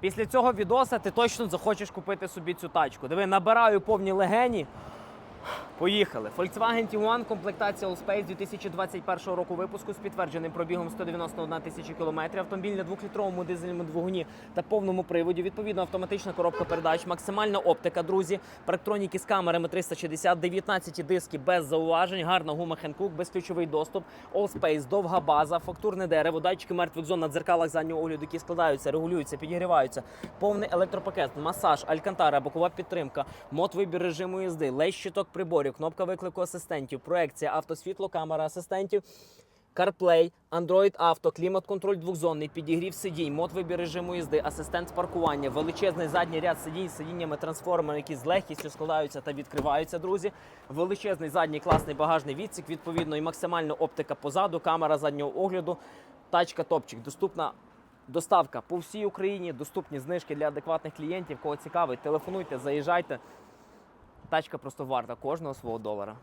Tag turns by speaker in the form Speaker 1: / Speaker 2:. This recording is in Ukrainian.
Speaker 1: Після цього відоса ти точно захочеш купити собі цю тачку. Диви, набираю повні легені. Поїхали. Volkswagen Tiguan, комплектація Allspace 2021 року випуску з підтвердженим пробігом 191 тисячі кілометрів. Автомобіль на двохлітровому дизельному двигуні та повному приводі. Відповідно, автоматична коробка передач, максимальна оптика, друзі, парктроніки з камерами 360, 19 диски без зауважень, гарна гума Hankook, безключовий доступ, Allspace, довга база, фактурне дерево, датчики мертвих зон на дзеркалах заднього огляду, які складаються, регулюються, підігріваються, повний електропакет, масаж, алькантара, бокова підтримка, мод вибір режиму їзди, лей щиток приборів, кнопка виклику асистентів, проекція, автосвітло, камера асистентів. CarPlay, Android Auto, клімат-контроль двохзонний, підігрів сидінь, мод вибір режиму їзди, асистент паркування, величезний задній ряд сидінь з сидіннями трансформер, які з легкістю складаються та відкриваються, друзі. Величезний задній класний багажний відсік, відповідно, і максимальна оптика позаду, камера заднього огляду, тачка топчик. Доступна доставка по всій Україні, доступні знижки для адекватних клієнтів. Кого цікавить, телефонуйте, заїжджайте. Тачка просто варта кожного свого долара.